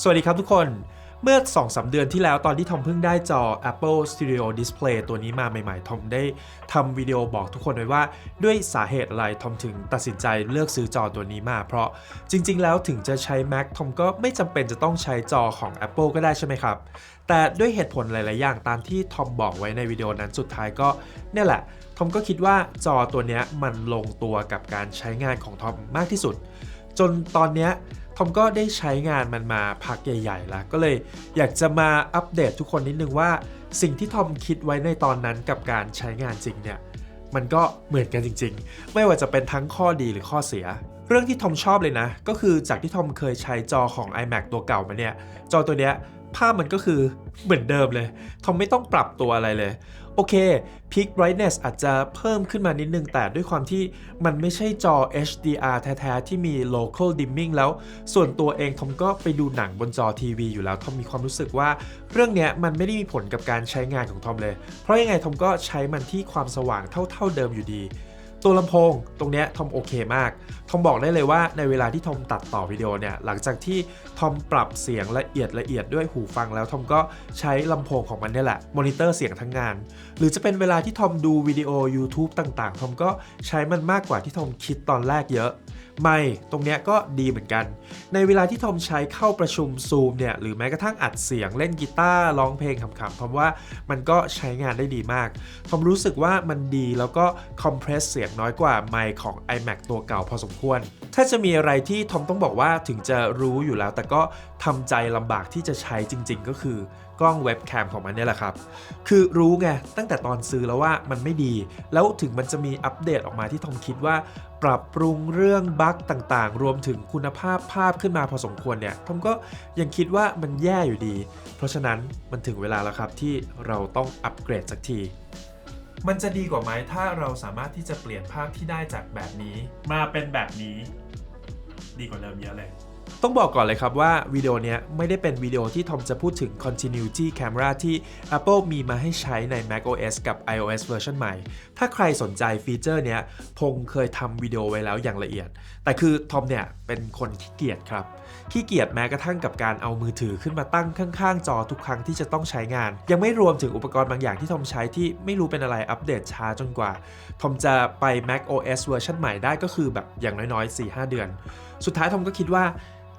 สวัสดีครับทุกคน เมื่อ 2-3 เดือนที่แล้วตอนที่ทอมเพิ่งได้จอ Apple Stereo Display ตัวนี้มาใหม่ๆ ทอมได้ทำวิดีโอบอกทุกคนไว้ว่า ด้วยสาเหตุอะไรทอมถึงตัดสินใจเลือกซื้อจอตัวนี้มา เพราะจริง ๆ แล้วถึงจะใช้ Mac ทอมก็ไม่จำเป็นจะต้องใช้จอของ Apple ก็ได้ใช่ไหมครับ แต่ด้วยเหตุผลหลาย ๆ อย่างตามที่ทอมบอกไว้ในวิดีโอนั้นสุดท้ายก็เนี่ยแหละทอมก็คิดว่าจอตัวนี้มันลงตัวกับการใช้งานของทอมมากที่สุด จนตอนเนี้ย ทอมก็ได้ใช้งานมันมาพักใหญ่ๆ แล้ว ก็เลยอยากจะมาอัปเดตทุกคนนิดนึงว่า สิ่งที่ทอมคิดไว้ในตอนนั้นกับการใช้งานจริงเนี่ยมันก็เหมือนกันจริง ๆ ไม่ว่าจะเป็นทั้งข้อดีหรือข้อเสีย เรื่องที่ทอมชอบเลยนะ ก็คือจากที่ทอมเคยใช้จอของ iMac ตัวเก่ามาเนี่ย จอตัวเนี้ยภาพมันก็คือเหมือนเดิมเลย ทอมไม่ต้องปรับตัวอะไรเลย โอเค Peak Brightness อาจจะเพิ่มขึ้นมานิดนึง แต่ด้วยความที่มันไม่ใช่จอ HDR แท้ ๆ ที่มี local dimming แล้ว ส่วนตัวเองทอมก็ไปดูหนังบนจอทีวีอยู่แล้วทอมมีความรู้สึกว่า เรื่องเนี้ยมันไม่ได้มีผลกับการใช้งานของทอมเลย เพราะยังไงทอมก็ใช้มันที่ความสว่างเท่า ๆเดิมอยู่ดี ตัวลำโพงตรงเนี้ยทอมโอเคมาก อมบอกได้เลยว่าในเวลาที่ทอมตัดต่อวิดีโอเนี่ยหลังจากที่ทอมปรับเสียงละเอียดละเอียดด้วยหูฟังแล้วทอมก็ใช้ลำโพงของมันเนี่ยแหละมอนิเตอร์เสียงทั้งงาน หรือจะเป็นเวลาที่ทอมดูวิดีโอ YouTube ต่างๆ ทอมก็ใช้มันมากกว่าที่ทอมคิดตอนแรกเยอะไม่ตรงเนี้ยก็ดีเหมือนกัน ในเวลาที่ทอมใช้เข้าประชุมซูมเนี่ยหรือแม้กระทั่งอัดเสียงเล่นกีตาร์ร้องเพลงขำๆทอมว่ามันก็ใช้งานได้ดีมากทอมรู้สึกว่ามันดีแล้วก็คอมเพรสเสียงน้อยกว่าไมค์ของ iMac ตัวเก่าพอสมควรถ้าจะมีอะไรที่ทอมต้องบอกว่าถึงจะรู้อยู่แล้ว แต่ก็ทำใจลำบากที่จะใช้จริง ๆ ก็คือกล้องเว็บแคมของมันเนี่ยแหละครับ คือรู้ไงตั้งแต่ตอนซื้อแล้วว่ามันไม่ดี แล้วถึงมันจะมีอัปเดตออกมาที่ทอมคิดว่า ปรับปรุงเรื่องบั๊กต่างๆ รวมถึงคุณภาพภาพขึ้นมาพอสมควรเนี่ยทอมก็ยังคิดว่ามันแย่อยู่ดี เพราะฉะนั้นมันถึงเวลาแล้วครับที่เราต้องอัปเกรดสักที มันจะดีกว่าไหมถ้าเราสามารถที่จะเปลี่ยนภาพที่ได้จากแบบนี้ มาเป็นแบบนี้ ดีกว่าเดิมเยอะเลย ต้องบอกก่อนเลยครับว่าวิดีโอนี้ไม่ได้เป็นวิดีโอที่ทอมจะพูดถึง continuity camera ที่ Apple มีมาให้ใช้ใน macOS กับ iOS เวอร์ชันใหม่ ถ้าใครสนใจฟีเจอร์เนี้ยพงเคยทำวิดีโอไว้แล้วอย่างละเอียด แต่คือทอมเนี่ยเป็นคนขี้เกียจครับ ขี้เกียจแม้กระทั่งกับการเอามือถือขึ้นมาตั้งข้างๆ จอทุกครั้งที่จะต้องใช้งาน ยังไม่รวมถึงอุปกรณ์บางอย่างที่ทอมใช้ที่ไม่รู้เป็นอะไรอัปเดตช้าจนกว่า ทอมจะไป Mac OS เวอร์ชันใหม่ได้ก็คือแบบอย่างน้อยๆ 4-5 เดือน สุดท้ายทอมก็คิดว่า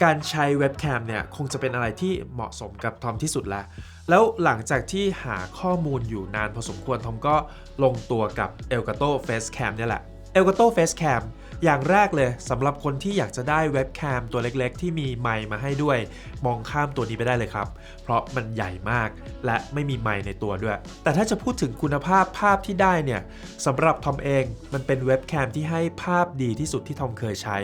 การใช้เว็บแคมเนี่ยคงจะเป็นอะไรที่เหมาะสมกับทอมที่สุดแล้ว แล้วหลังจากที่หาข้อมูลอยู่นานพอสมควรทอมก็ลงตัวกับ Elgato Face Cam เนี่ยแหละ Elgato Face Cam อย่างแรกเลยสำหรับคนที่อยากจะได้เว็บแคมตัวเล็กๆ ที่มีไมค์มาให้ด้วย มองข้ามตัวนี้ไปได้เลยครับ เพราะมันใหญ่มากและไม่มีไมค์ในตัวด้วย แต่ถ้าจะพูดถึงคุณภาพภาพที่ได้เนี่ยสำหรับทอมเองมันเป็นเว็บแคมที่ให้ภาพดีที่สุดที่ทอมเคยใช้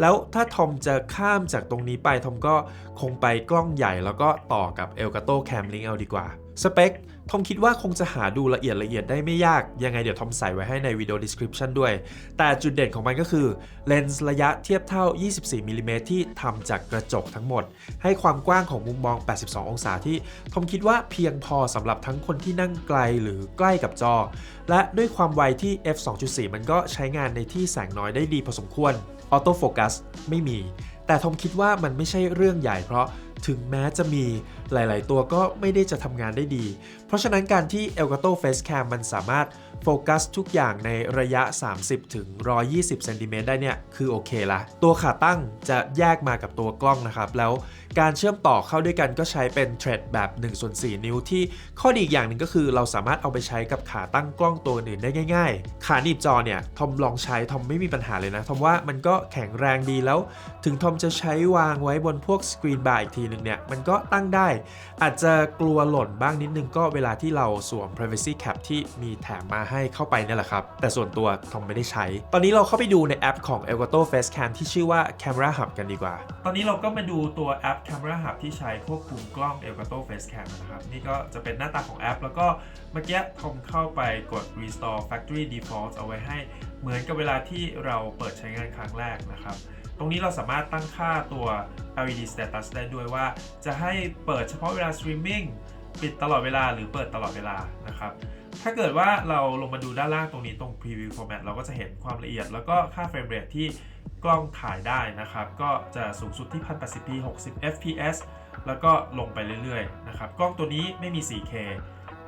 แล้วถ้าทอมจะข้ามจากตรงนี้ไปทอมก็คงไปกล้องใหญ่แล้วก็ต่อกับ Elgato Cam Link เอาดีกว่าสเปค ทอมคิดว่าคงจะหาดูละเอียดละเอียดได้ไม่ยาก ยังไงเดี๋ยวทอมใส่ไว้ให้ในวิดีโอ description ด้วย แต่จุดเด่นของมันก็คือเลนส์ระยะเทียบเท่า 24มิลลิเมตรที่ทำจากกระจกทั้งหมด ให้ความกว้างของมุมมอง 82 องศาที่ทอมคิดว่าเพียงพอสำหรับทั้งคนที่นั่งไกลหรือใกล้กับจอ และด้วยความไวที่ f 2.4 มันก็ใช้งานในที่แสงน้อยได้ดีพอสมควรออโต้โฟกัสไม่มี แต่ทอมคิดว่ามันไม่ใช่เรื่องใหญ่เพราะถึงแม้จะมีหลาย ๆ ตัวก็ไม่ได้จะทำงานได้ดี เพราะฉะนั้นการที่ Elgato Face Cam มันสามารถโฟกัสทุกอย่างในระยะ 30 ถึง 120 เซนติเมตรได้เนี่ย คือโอเคละ ตัวขาตั้งจะแยกมากับตัวกล้องนะครับ แล้ว การเชื่อมต่อเข้าด้วยกันก็ใช้เป็นเทรดแบบ1ส่วน4นิ้วที่ข้อดีอีกอย่างหนึ่งก็คือเราสามารถเอาไปใช้กับขาตั้งกล้องตัวอื่นได้ง่าย ๆ ขาหนีบจอเนี่ยทอมลองใช้ทอมไม่มีปัญหาเลยนะทอมว่ามันก็แข็งแรงดีแล้ว ถึงทอมจะใช้วางไว้บนพวกสกรีนบาร์อีกทีหนึ่งเนี่ยมันก็ตั้งได้ อาจจะกลัวหล่นบ้างนิดนึงก็เวลาที่เราสวม privacy cap ที่มีแถมมาให้เข้าไปเนี่ยแหละครับ แต่ส่วนตัวทอมไม่ได้ใช้ ตอนนี้เราเข้าไปดูในแอปของ Elgato Face Cam ที่ชื่อว่า Camera Hub กันดีกว่า ตอนนี้เราก็มาดูตัวแอป Camera Hub ที่ใช้ควบคุมกล้อง Elgato Face Cam นะครับ นี่ก็จะเป็นหน้าตาของแอป แล้วก็เมื่อกี้ทอมเข้าไปกด restore factory default เอาไว้ให้ เหมือนกับเวลาที่เราเปิดใช้งานครั้งแรกนะครับ ตรงนี้เราสามารถตั้งค่าตัว LED status ได้ด้วยว่า จะให้เปิดเฉพาะเวลา streaming ปิดตลอดเวลาหรือเปิดตลอดเวลานะครับถ้าเกิดว่าเราลงมาดูด้านล่างตรงนี้ตรง preview format เราก็จะเห็นความละเอียดแล้วก็ค่า frame rate ที่ กล้องถ่ายได้นะครับ ก็จะสูงสุดที่ 1080p 60 fps แล้วก็ลงไปเรื่อยๆนะครับ กล้องตัวนี้ไม่มี 4K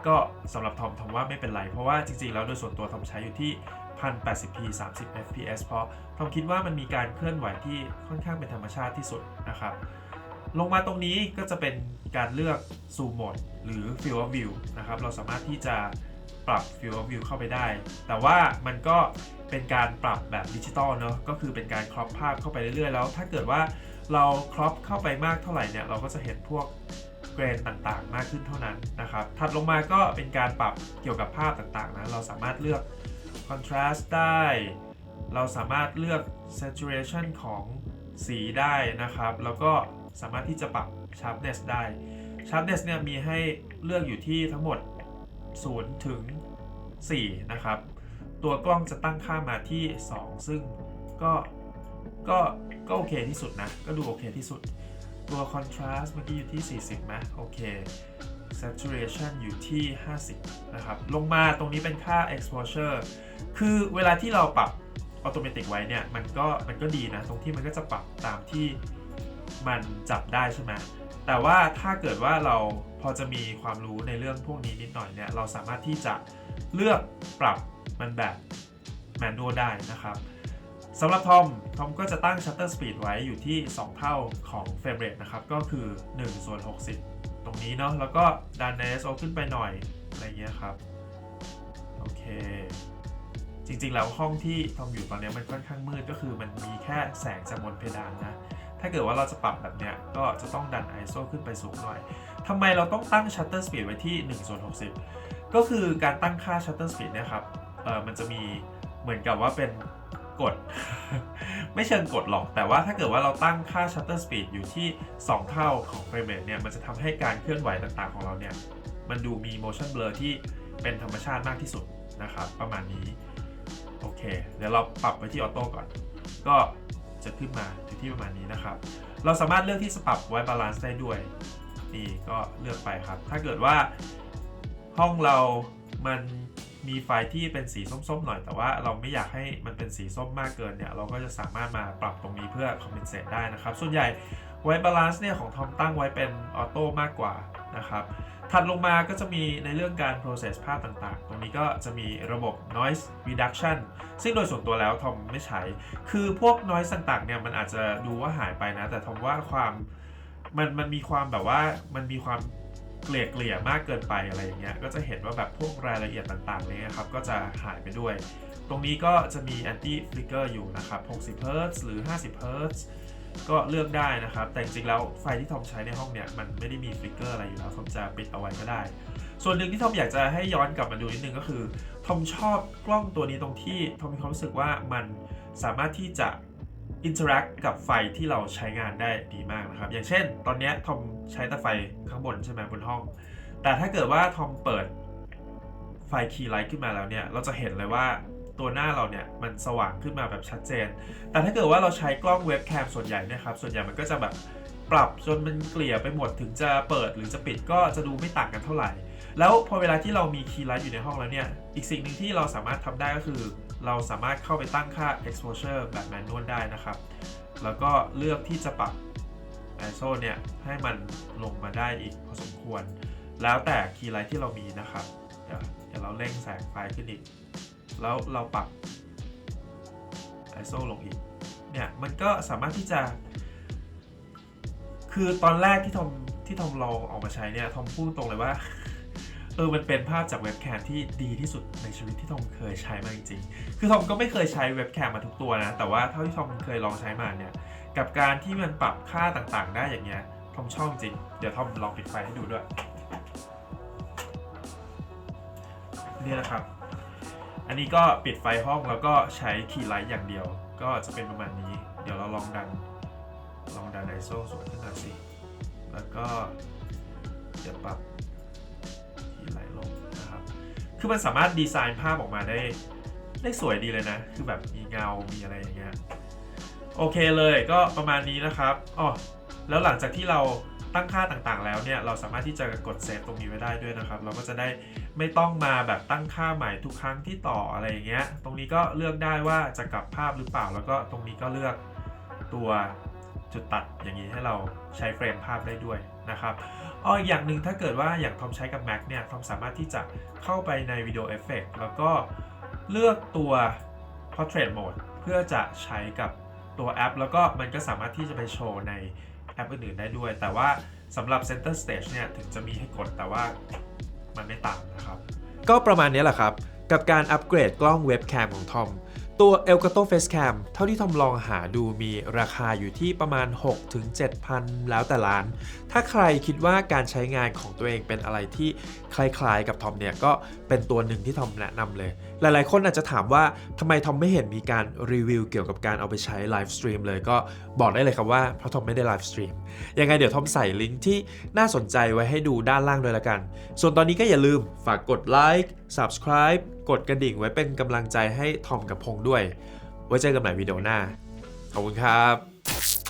ก็สำหรับทอมทอมว่าไม่เป็นไร เพราะว่าจริงๆ แล้วโดยส่วนตัวทอมใช้อยู่ที่ 1080p 30 fps เพราะทอมคิดว่ามันมีการเคลื่อนไหวที่ค่อนข้างเป็นธรรมชาติที่สุดนะครับ ลงมาตรงนี้ก็จะเป็นการเลือก zoom mode หรือ field of view นะครับ เราสามารถที่จะ ปรับ field of view เข้าไปได้ แต่ว่ามันก็เป็นการปรับแบบดิจิตอลเนอะก็คือเป็นการครอปภาพเข้าไปเรื่อยๆ แล้ว ถ้าเกิดว่าเราครอปเข้าไปมากเท่าไหร่เนี่ยเราก็จะเห็นพวกเกรนต่างๆ มากขึ้นเท่านั้นนะครับ ถัดลงมาก็เป็นการปรับเกี่ยวกับภาพต่างๆนะเราสามารถเลือก contrast ได้ เราสามารถเลือก saturation ของสีได้นะครับ แล้วก็สามารถที่จะปรับ sharpness ได้ sharpness เนี่ยมีให้เลือกอยู่ที่ทั้งหมด 0 ถึง 4 นะครับ ตัวกล้องจะตั้งค่ามาที่ 2 ซึ่งก็ก็ก็โอเคที่สุดนะ ก็ดูโอเคที่สุด ตัว contrast เมื่อกี้อยู่ที่ 40ไหมโอเค saturation อยู่ที่ 50 นะครับ ลงมาตรงนี้เป็นค่า exposure คือเวลาที่เราปรับอัตโนมัติไว้เนี่ย มันก็มันก็ดีนะ ตรงที่มันก็จะปรับตามที่มันจับได้ใช่ไหม แต่ว่าถ้าเกิดว่าเราพอจะมีความรู้ในเรื่องพวกนี้นิดหน่อยเนี่ยเราสามารถที่จะเลือกปรับมันแบบแมนนวลได้นะครับสำหรับทอมทอมก็จะตั้ง shutter speed ไว้อยู่ที่ 2 เท่าของ frame rate นะครับ ก็คือ1ส่วน60 ตรงนี้เนาะแล้วก็ดัน ISO ขึ้นไปหน่อย อะไรเงี้ยครับโอเคจริงๆแล้วห้องที่ทอมอยู่ตอนนี้มันค่อนข้างมืดก็คือมันมีแค่แสงจากบนเพดานนะ ถ้าเกิดว่าเราจะปรับแบบเนี้ยก็จะต้องดัน ISO ขึ้นไปสูงหน่อยทำไมเราต้องตั้ง shutter speed ไว้ที่1ส่วน60 ก็คือการตั้งค่า shutter speed เนี่ยครับเออมันจะมีเหมือนกับว่าเป็นกฎ ไม่เชิงกฎหรอก แต่ว่าถ้าเกิดว่าเราตั้งค่า shutter speed อยู่ที่ 2 เท่าของ frame rate เนี่ยมันจะทำให้การเคลื่อนไหวต่างๆของเราเนี่ยมันดูมี motion blur ที่เป็นธรรมชาติมากที่สุดนะครับ ประมาณนี้ โอเค เดี๋ยวเราปรับไปที่ออโต้ก่อน ก็ จะขึ้นมาอยู่ที่ประมาณนี้นะครับ เราสามารถเลือกที่จะปรับไว้บาลานซ์ได้ด้วย นี่ก็เลือกไปครับ ถ้าเกิดว่าห้องเรามันมีไฟที่เป็นสีส้มๆหน่อย แต่ว่าเราไม่อยากให้มันเป็นสีส้มมากเกินเนี่ย เราก็จะสามารถมาปรับตรงนี้เพื่อคอมเพนเซตได้นะครับ ส่วนใหญ่ไว้บาลานซ์เนี่ยของทอมตั้งไว้เป็นออโต้มากกว่า นะครับถัดลงมาก็จะมีในเรื่องการ process ภาพต่างๆ ตรงนี้ก็จะมีระบบ noise reduction ซึ่งโดยส่วนตัวแล้วทอมไม่ใช้ คือพวก noise ต่างๆเนี่ยมันอาจจะดูว่าหายไปนะ แต่ทอมว่าความมันมันมีความแบบว่ามันมีความเกลี่ยเกลี่ยมากเกินไปอะไรอย่างเงี้ย ก็จะเห็นว่าแบบพวกรายละเอียดต่างๆเนี่ยครับก็จะหายไปด้วย ตรงนี้ก็จะมี anti flicker อยู่นะครับ 60 Hz หรือ 50 Hz ก็เลือกได้นะครับ แต่จริงๆแล้วไฟที่ทอมใช้ในห้องเนี่ยมันไม่ได้มีฟลิกเกอร์อะไรอยู่แล้วทอมจะปิดเอาไว้ก็ได้ ส่วนหนึ่งที่ทอมอยากจะให้ย้อนกลับมาดูนิดนึงก็คือทอมชอบกล้องตัวนี้ตรงที่ทอมมีความรู้สึกว่ามันสามารถที่จะอินเทอร์แอคกับไฟที่เราใช้งานได้ดีมากนะครับ อย่างเช่น ตอนนี้ทอมใช้แต่ไฟข้างบนใช่ไหมบนห้อง แต่ถ้าเกิดว่าทอมเปิดไฟคีย์ไลท์ขึ้นมาแล้วเนี่ย เราจะเห็นเลยว่า ตัวหน้าเราเนี่ยมันสว่างขึ้นมาแบบชัดเจน แต่ถ้าเกิดว่าเราใช้กล้องเว็บแคมส่วนใหญ่นะครับ ส่วนใหญ่มันก็จะแบบปรับจนมันเกลี่ยไปหมดถึงจะเปิดหรือจะปิดก็จะดูไม่ต่างกันเท่าไหร่ แล้วพอเวลาที่เรามีคีย์ไลท์อยู่ในห้องแล้วเนี่ย อีกสิ่งหนึ่งที่เราสามารถทำได้ก็คือ เราสามารถเข้าไปตั้งค่า exposure แบบแมนนวลได้นะครับ แล้วก็เลือกที่จะปรับ ISO เนี่ยให้มันลงมาได้อีกพอสมควร แล้วแต่คีย์ไลท์ที่เรามีนะครับ เดี๋ยวเราเร่งแสงไฟขึ้นอีก แล้วเราปรับ ISO ลงอีก เนี่ย มันก็สามารถที่จะ คือตอนแรกที่ทอมที่ทอมลองออกมาใช้เนี่ยทอมพูดตรงเลยว่า เออ มันเป็นภาพจากเว็บแคมที่ดีที่สุดในชีวิตที่ทอมเคยใช้มาจริงๆ คือทอมก็ไม่เคยใช้เว็บแคมมาทุกตัวนะ แต่ว่าเท่าที่ทอมเคยลองใช้มาเนี่ย กับการที่มันปรับค่าต่างๆ ได้อย่างเงี้ย ทอมชอบจริง เดี๋ยวทอมลองปิดไฟให้ดูด้วย นี่นะครับ อันนี้ก็ปิดไฟห้องแล้วก็ใช้คีย์ไลท์อย่างเดียว ก็จะเป็นประมาณนี้ เดี๋ยวเราลองดันลองดันไอโซสูงขึ้นหน่อยสิ แล้วก็เดี๋ยวปรับคีย์ไลท์ลงนะครับ คือมันสามารถดีไซน์ภาพออกมาได้ได้สวยดีเลยนะ คือแบบมีเงา มีอะไรอย่างเงี้ย โอเคเลยก็ประมาณนี้นะครับ อ๋อ แล้วหลังจากที่เรา ตั้งค่าต่างๆ แล้วเนี่ยเราสามารถที่จะกดเซฟตรงนี้ไว้ได้ด้วยนะครับ เราก็จะได้ไม่ต้องมาแบบตั้งค่าใหม่ทุกครั้งที่ต่ออะไรอย่างเงี้ย ตรงนี้ก็เลือกได้ว่าจะกลับภาพหรือเปล่า แล้วก็ตรงนี้ก็เลือกตัวจุดตัดอย่างนี้ให้เราใช้เฟรมภาพได้ด้วยนะครับอ๋ออีกอย่างหนึ่งถ้าเกิดว่าอย่างทอมใช้กับ Mac เนี่ยทอมสามารถที่จะเข้าไปในวิดีโอเอฟเฟกแล้วก็เลือกตัว Portrait Mode เพื่อจะใช้กับตัวแอป แล้วก็มันก็สามารถที่จะไปโชว์ใน แอปอื่นๆได้ด้วย แต่ว่าสำหรับ Center Stage เนี่ยถึงจะมีให้กดแต่ว่ามันไม่ตามนะครับ ก็ประมาณนี้แหละครับ กับการอัปเกรดกล้องเว็บแคมของทอมตัว Elgato Facecam เท่าที่ทอมลองหาดูมีราคาอยู่ที่ประมาณ 6-7,000 แล้วแต่ร้าน ถ้าใครคิดว่าการใช้งานของตัวเองเป็นอะไรที่คล้ายๆกับทอมเนี่ยก็เป็นตัวหนึ่งที่ทอมแนะนำเลย หลายๆ คนอาจจะถามว่าทำไมทอมไม่เห็นมีการรีวิวเกี่ยวกับการเอาไปใช้ไลฟ์สตรีมเลยก็บอกได้เลยครับว่าเพราะทอมไม่ได้ไลฟ์สตรีมยังไงเดี๋ยวทอมใส่ลิงก์ที่น่าสนใจไว้ให้ดูด้านล่างด้วยละกัน ส่วนตอนนี้ก็อย่าลืมฝากกดไลค์ subscribe กดกระดิ่งไว้เป็นกำลังใจให้ทอมกับพงษ์ด้วย ไว้เจอกันใหม่วิดีโอหน้า ขอบคุณครับ